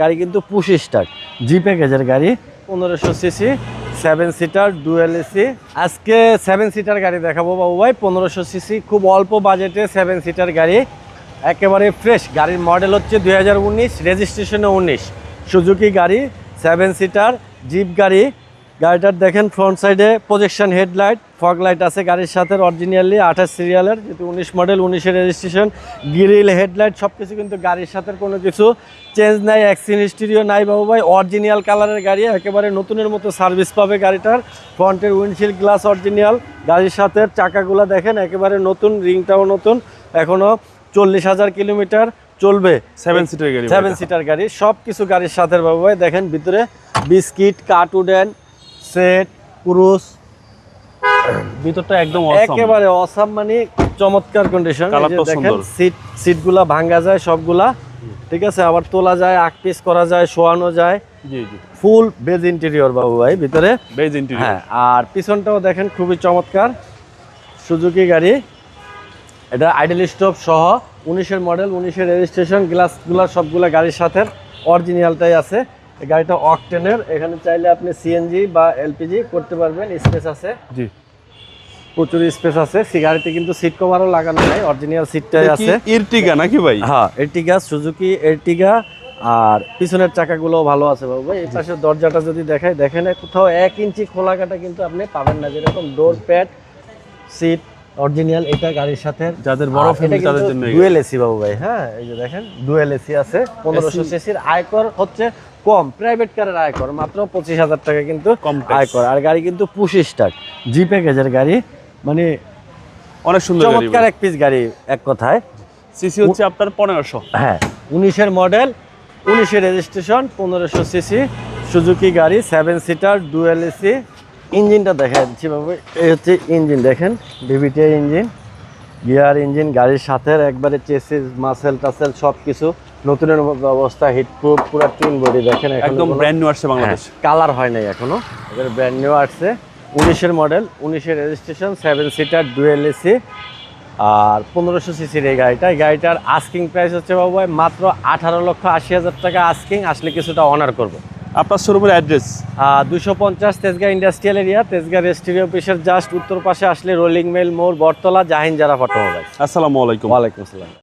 গাড়ি কিন্তু push start. জি প্যাকেজের গাড়ি, পনেরোশো CC seven seater dual AC আজকে সেভেন সিটার গাড়ি দেখাবো বাবু ভাই, পনেরোশো সিসি, খুব অল্প বাজেটে সেভেন সিটার গাড়ি। একেবারে ফ্রেশ গাড়ির মডেল হচ্ছে দুই হাজার উনিশ রেজিস্ট্রেশনে উনিশ। সুজুকি গাড়ি সেভেন সিটার জিপ গাড়ি গাড়িটার দেখেন ফ্রন্ট সাইডে প্রজেকশন হেডলাইট ফগ লাইট আছে গাড়ির সাথে অরিজিনালি আঠাশ সিরিয়ালের যেহেতু উনিশ মডেল উনিশের রেজিস্ট্রেশন গ্রিল হেডলাইট সব কিছু কিন্তু গাড়ির সাথে কোনো কিছু চেঞ্জ নাই অ্যাক্সিন হিস্ট্রিও নাই বাবু ভাই অরিজিনাল কালারের গাড়ি একেবারে নতুনের মতো সার্ভিস পাবে গাড়িটার ফ্রন্টের উইন্ডশিল্ড গ্লাস অরিজিনাল গাড়ির সাথে চাকাগুলো দেখেন একেবারে নতুন রিংটাও নতুন এখনও চল্লিশ হাজার কিলোমিটার চলবে। সেভেন সিটার গাড়ি সেভেন সিটার গাড়ি সব কিছু গাড়ির সাথে বাবু ভাই দেখেন ভিতরে বিস্কিট কার্টুডেন সেট পুরুষ ভিতরটা একদম একেবারে অসাম মানে চমৎকার কন্ডিশন দেখেন সিট সিটগুলা ভাঙ্গা যায় সবগুলা। ঠিক আছে আবার তোলা যায় আক পিস করা যায় শোয়ানো যায়। ফুল বেজ ইন্টেরিয়র বাবু ভাই ভিতরে। বেজ ইন্টেরিয়র হ্যাঁ আর পিছনটাও দেখেন খুবই চমৎকার। সুজুকি গাড়ি। এটা আইডেল স্টপ সহ উনিশের মডেল উনিশের রেজিস্ট্রেশন গ্লাসগুলা সবগুলা গাড়ির সাথে অরিজিনালটাই আছে। এই গাড়িটা অকটেনের এখানে চাইলে আপনি সিএনজি বা এলপিজি করতে পারবেন স্পেস আছে। জি। প্রচুর স্পেস আছে। সি গাড়িতে কিন্তু সিট কভারও লাগানো নাই অরিজিনাল সিটটাই আছে। ইরটিগা নাকি ভাই? হ্যাঁ এর্টিগা সুজুকি এর্টিগা আর পিছনের চাকাগুলো ভালো আছে বাবু ভাই। এই পাশের দরজাটা যদি দেখাই দেখেন কোথাও এক ইঞ্চি খোলা কাটা কিন্তু আপনি পাবেন না। যেরকম ডোর প্যাড সিট অরিজিনাল এটা গাড়ির সাথে। যাদের বড় ফ্যামিলি তাদের জন্য ডুয়েল এসি বাবু ভাই হ্যাঁ? এই যে দেখেন ডুয়েল এসি আছে। পনেরোশো সিসির আয়কর হচ্ছে কম। প্রাইভেট কারের আয়কর মাত্র পঁচিশ হাজার টাকা কিন্তু কম tax। আয়কর আর গাড়ি কিন্তু পুশ স্টার্ট জি প্যাকেজের গাড়ি মানে অনেক সুন্দর চমৎকার এক পিস গাড়ি এক কথায়। সিসি হচ্ছে আপনার পনেরোশো। হ্যাঁ উনিশের মডেল উনিশের রেজিস্ট্রেশন পনেরোশো সিসি সুজুকি গাড়ি সেভেন সিটার ডুয়েল এসি ইঞ্জিনটা দেখা যাচ্ছে বাবু এই হচ্ছে ইঞ্জিন দেখেন ডিভিটিআই ইঞ্জিন গিয়ার ইঞ্জিন গাড়ির সাথে একবারে চেসিস মাসেল টাসেল সব কিছু নতুনের মতো অবস্থা হিট প্রুফ পুরো টিন বডি দেখেন একদম ব্র্যান্ড নিউ আসছে বাংলাদেশ। কালার হয় নাই এখনও। এবার ব্র্যান্ড নিউ আসছে। উনিশের মডেল উনিশের registration seven seater dual AC আর পনেরোশো সিসির এই গাড়িটা। এই গাড়িটার আস্কিং প্রাইস হচ্ছে বাবু মাত্র আঠারো লক্ষ আশি হাজার টাকা আস্কিং আসলে কিছুটা অনার করব। আপনার শোরুমের অ্যাড্রেস দুশো পঞ্চাশ তেজগাঁ ইন্ডাস্ট্রিয়াল এরিয়া তেজগাঁ রেস্ট্রি অফিসের জাস্ট উত্তর পাশে আসলে রোলিং মেল মোড় বটতলা জাহিন জারা অটোমোবাইল আসসালামু আলাইকুম। ওয়ালাইকুম আসসালাম।